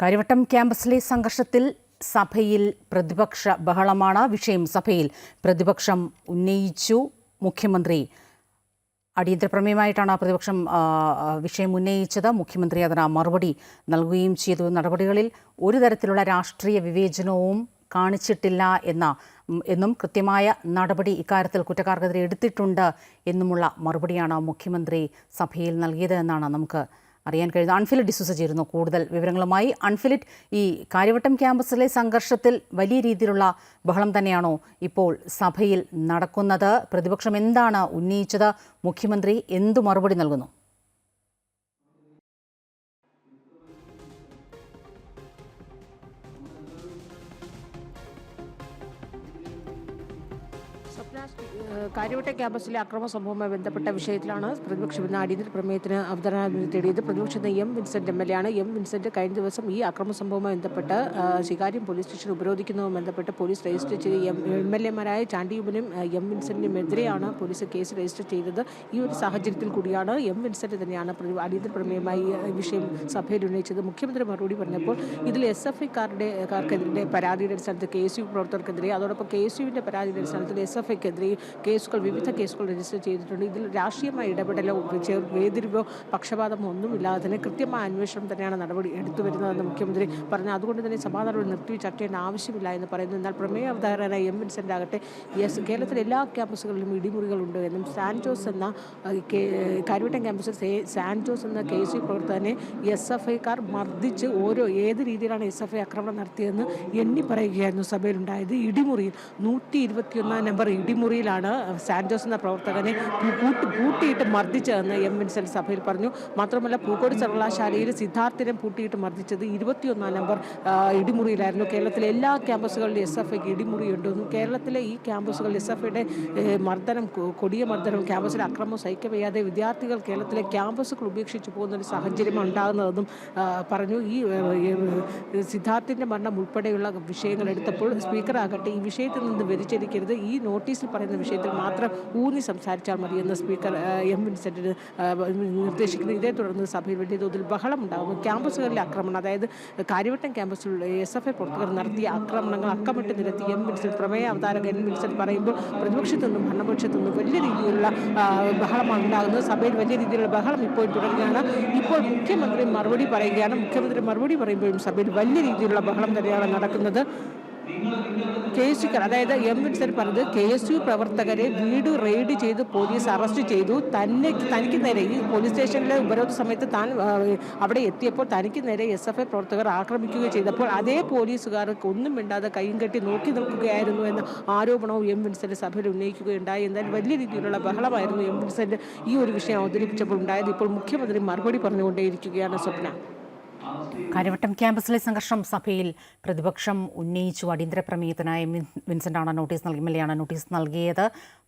കാര്യവട്ടം ക്യാമ്പസിലെ സംഘർഷത്തിൽ സഭയിൽ പ്രതിപക്ഷ ബഹളമാണ്. വിഷയം സഭയിൽ പ്രതിപക്ഷം ഉന്നയിച്ചു. മുഖ്യമന്ത്രി അടിയന്തര പ്രമേയമായിട്ടാണ് പ്രതിപക്ഷം വിഷയം ഉന്നയിച്ചത്. മുഖ്യമന്ത്രി അതിന് മറുപടി നൽകുകയും ചെയ്തു. നടപടികളിൽ ഒരു തരത്തിലുള്ള രാഷ്ട്രീയ വിവേചനവും കാണിച്ചിട്ടില്ല എന്ന എന്നും കൃത്യമായ നടപടി ഇക്കാര്യത്തിൽ കുറ്റക്കാർക്കെതിരെ എടുത്തിട്ടുണ്ട് എന്നുമുള്ള മറുപടിയാണ് മുഖ്യമന്ത്രി സഭയിൽ നൽകിയത് എന്നാണ് നമുക്ക് അറിയാൻ കഴിഞ്ഞു അൺഫിലിറ്റ് ഡിസൂസ ചേരുന്നു കൂടുതൽ വിവരങ്ങളുമായി. അൺഫിലിറ്റ് ഈ കാര്യവട്ടം ക്യാമ്പസിലെ സംഘർഷത്തിൽ വലിയ രീതിയിലുള്ള ബഹളം തന്നെയാണോ ഇപ്പോൾ സഭയിൽ നടക്കുന്നത്? പ്രതിപക്ഷം എന്താണ് ഉന്നയിച്ചത്? മുഖ്യമന്ത്രി എന്തു മറുപടി നൽകുന്നു? സ്വപ്ന കാര്യവട്ട ക്യാമ്പസിലെ അക്രമ സംഭവവുമായി ബന്ധപ്പെട്ട വിഷയത്തിലാണ് പ്രതിപക്ഷം ഇന്ന് അടിയന്തര പ്രമേയത്തിന് അവതരണാനുമതി തേടിയത്. പ്രതിപക്ഷത്ത് M Vincent M L A ആണ്. എം വിൻസെന്റ് കഴിഞ്ഞ ദിവസം ഈ അക്രമ സംഭവവുമായി ബന്ധപ്പെട്ട് ശികാര്യം പോലീസ് സ്റ്റേഷൻ ഉപരോധിക്കുന്നതുമായി ബന്ധപ്പെട്ട് പോലീസ് രജിസ്റ്റർ ചെയ്ത് എം എൽ എമാരായ ചാണ്ടിയുബനും എം വിൻസെന്റിനും എതിരെയാണ് പോലീസ് കേസ് രജിസ്റ്റർ ചെയ്തത്. ഈ ഒരു സാഹചര്യത്തിൽ കൂടിയാണ് എം വിൻസെന്റ് തന്നെയാണ് അടിയന്തര പ്രമേയമായി വിഷയം സഭയിൽ ഉന്നയിച്ചത്. മുഖ്യമന്ത്രി മറുപടി പറഞ്ഞപ്പോൾ ഇതിൽ എസ് എഫ് ഐക്കാരുടെ കാർക്കെതിരെ പരാതിയുടെ അടിസ്ഥാനത്തിൽ കെ എസ് യു പ്രവർത്തകർക്കെതിരെ അതോടൊപ്പം കെ എസ് യുവിന്റെ പരാതിയുടെ അടിസ്ഥാനത്തിൽ എസ് എഫ് ഐക്കെതിരെ കേസുകൾ വിവിധ കേസുകൾ രജിസ്റ്റർ ചെയ്തിട്ടുണ്ട്. ഇതിൽ രാഷ്ട്രീയമായ ഇടപെടലോ ചെ- വേതിരിവോ പക്ഷപാതമോ ഒന്നുമില്ലാതെ തന്നെ കൃത്യമായ അന്വേഷണം തന്നെയാണ് നടപടി എടുത്തു വരുന്നതെന്ന് മുഖ്യമന്ത്രി പറഞ്ഞു. അതുകൊണ്ട് തന്നെ സഭാ നടപടി നിർത്തി ചർച്ചയേണ്ട ആവശ്യമില്ല എന്ന് പറയുന്നു. എന്നാൽ പ്രമേയ അവതാരകനായ എം വിൻസെന്റ് ആകട്ടെ യെസ് കേരളത്തിലെ എല്ലാ ക്യാമ്പസുകളിലും ഇടിമുറികളുണ്ട് എന്നും സാൻജോസ് എന്ന കരുവട്ടം ക്യാമ്പസിൽ സാൻജോസ് എന്ന കെ സി പ്രവർത്തകനെ എസ് എഫ് ഐക്കാർ മർദ്ദിച്ച് ഓരോ ഏത് രീതിയിലാണ് എസ് എഫ് ഐ ആക്രമണം നടത്തിയതെന്ന് എണ്ണി പറയുകയായിരുന്നു സഭയിലുണ്ടായത്. ഇടിമുറിയിൽ നൂറ്റി ഇരുപത്തിയൊന്നാം നമ്പർ ഇടിമുറിയിലാണ് സാൻഡോസ് എന്ന പ്രവർത്തകനെ പൂട്ടിയിട്ട് മർദ്ദിച്ചതെന്ന് എം വിൻസൻ സഭയിൽ പറഞ്ഞു. മാത്രമല്ല പൂക്കോട് സർവകലാശാലയിൽ സിദ്ധാർത്ഥിനെ പൂട്ടിയിട്ട് മർദ്ദിച്ചത് ഇരുപത്തിയൊന്നാം നമ്പർ ഇടിമുറിയിലായിരുന്നു. കേരളത്തിലെ എല്ലാ ക്യാമ്പസുകളിലും എസ് എഫ് ഐക്ക് ഇടിമുറിയുണ്ടെന്നും കേരളത്തിലെ ഈ ക്യാമ്പസുകളിൽ എസ് എഫ് ഐയുടെ മർദ്ദനം കൊടിയ മർദ്ദനം ക്യാമ്പസിൽ അക്രമം സഹിക്കവയ്യാതെ വിദ്യാർത്ഥികൾ കേരളത്തിലെ ക്യാമ്പസുകൾ ഉപേക്ഷിച്ചു പോകുന്ന ഒരു സാഹചര്യം ഉണ്ടാകുന്നതെന്നും പറഞ്ഞു. ഈ സിദ്ധാർത്ഥിന്റെ മരണം ഉൾപ്പെടെയുള്ള വിഷയങ്ങൾ എടുത്തപ്പോൾ സ്പീക്കറാകട്ടെ ഈ വിഷയത്തിൽ നിന്ന് വ്യതിചരിക്കരുത് ഈ നോട്ടീസിൽ പറയുന്ന വിഷയത്തിൽ മാത്രം ഊന്നി സംസാരിച്ചാൽ മതിയെന്ന് സ്പീക്കർ എം വിൻസെന്റിന് നിർദ്ദേശിക്കുന്നത് നിർദ്ദേശിക്കുന്നു. ഇതേ തുടർന്ന് സഭയിൽ വലിയ തോതിൽ ബഹളം ഉണ്ടാകുന്നു ക്യാമ്പസുകളിലെ ആക്രമണം അതായത് കാര്യവട്ടം ക്യാമ്പസിൽ എസ് എഫ് ഐ പ്രവർത്തകർ നടത്തിയ ആക്രമണങ്ങൾ അക്കമിട്ട് നിരത്തി. എം വിൻസെന്റ് പ്രമേയ അവതാരക എം വിൻസെന്റ് പറയുമ്പോൾ പ്രതിപക്ഷത്തു നിന്നും ഭരണപക്ഷത്തു നിന്നും വലിയ രീതിയിലുള്ള ബഹളമാണ് ഉണ്ടാകുന്നത്. സഭയിൽ വലിയ രീതിയിലുള്ള ബഹളം ഇപ്പോൾ തുടരുകയാണ്. ഇപ്പോൾ മുഖ്യമന്ത്രി മറുപടി പറയുകയാണ്. മുഖ്യമന്ത്രി മറുപടി പറയുമ്പോഴും സഭയിൽ വലിയ രീതിയിലുള്ള ബഹളം തന്നെയാണ് നടക്കുന്നത്. കെ എസ് യുക്കാർ അതായത് എം വിൻസെന്റ് പറഞ്ഞത് കെ എസ് യു പ്രവർത്തകരെ വീട് റെയ്ഡ് ചെയ്ത് പോലീസ് അറസ്റ്റ് ചെയ്തു. തന്നെ തനിക്ക് നേരെ ഈ പോലീസ് സ്റ്റേഷനിലെ ഉപരോധ സമയത്ത് താൻ അവിടെ എത്തിയപ്പോൾ തനിക്ക് നേരെ എസ് എഫ് ഐ പ്രവർത്തകർ ആക്രമിക്കുകയും ചെയ്തപ്പോൾ അതേ പോലീസുകാർക്ക് ഒന്നും മിണ്ടാതെ കൈയും കെട്ടി നോക്കി നിൽക്കുകയായിരുന്നു എന്ന ആരോപണവും എം വിൻസെന്റ് സഭയിൽ ഉന്നയിക്കുകയുണ്ടായി. എന്നാൽ വലിയ രീതിയിലുള്ള ബഹളമായിരുന്നു എം വിൻസെന്റ് ഈ ഒരു വിഷയം അവതരിപ്പിച്ചപ്പോൾ ഉണ്ടായത്. ഇപ്പോൾ മുഖ്യമന്ത്രി മറുപടി പറഞ്ഞുകൊണ്ടേയിരിക്കുകയാണ് സ്വപ്ന. കാര്യവട്ടം ക്യാമ്പസിലെ സംഘർഷം സഭയിൽ പ്രതിപക്ഷം ഉന്നയിച്ചു. അടിയന്തര പ്രമേയത്തിനായി വിൻസെന്റാണ് നോട്ടീസ് നൽകി നോട്ടീസ് നൽകിയത്.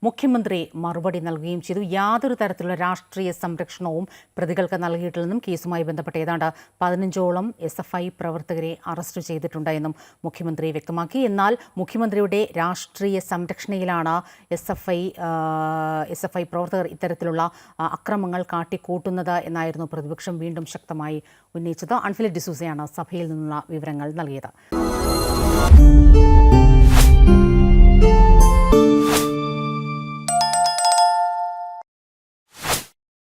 മുഖ്യമന്ത്രി മറുപടി നൽകുകയും ചെയ്തു. യാതൊരു തരത്തിലുള്ള രാഷ്ട്രീയ സംരക്ഷണവും പ്രതികൾക്ക് നൽകിയിട്ടില്ലെന്നും കേസുമായി ബന്ധപ്പെട്ട് ഏതാണ്ട് പതിനഞ്ചോളം എസ് എഫ് ഐ പ്രവർത്തകരെ അറസ്റ്റ് ചെയ്തിട്ടുണ്ട് എന്നും മുഖ്യമന്ത്രി വ്യക്തമാക്കി. എന്നാൽ മുഖ്യമന്ത്രിയുടെ രാഷ്ട്രീയ സംരക്ഷണയിലാണ് S F I S F I പ്രവർത്തകർ ഇത്തരത്തിലുള്ള അക്രമങ്ങൾ കാട്ടിക്കൂട്ടുന്നത് എന്നായിരുന്നു പ്രതിപക്ഷം വീണ്ടും ശക്തമായി ഉന്നയിച്ചത്. അൺഫിലിറ്റ് ഡിസൂസയാണ് സഭയിൽ നിന്നുള്ള വിവരങ്ങൾ നൽകിയത്.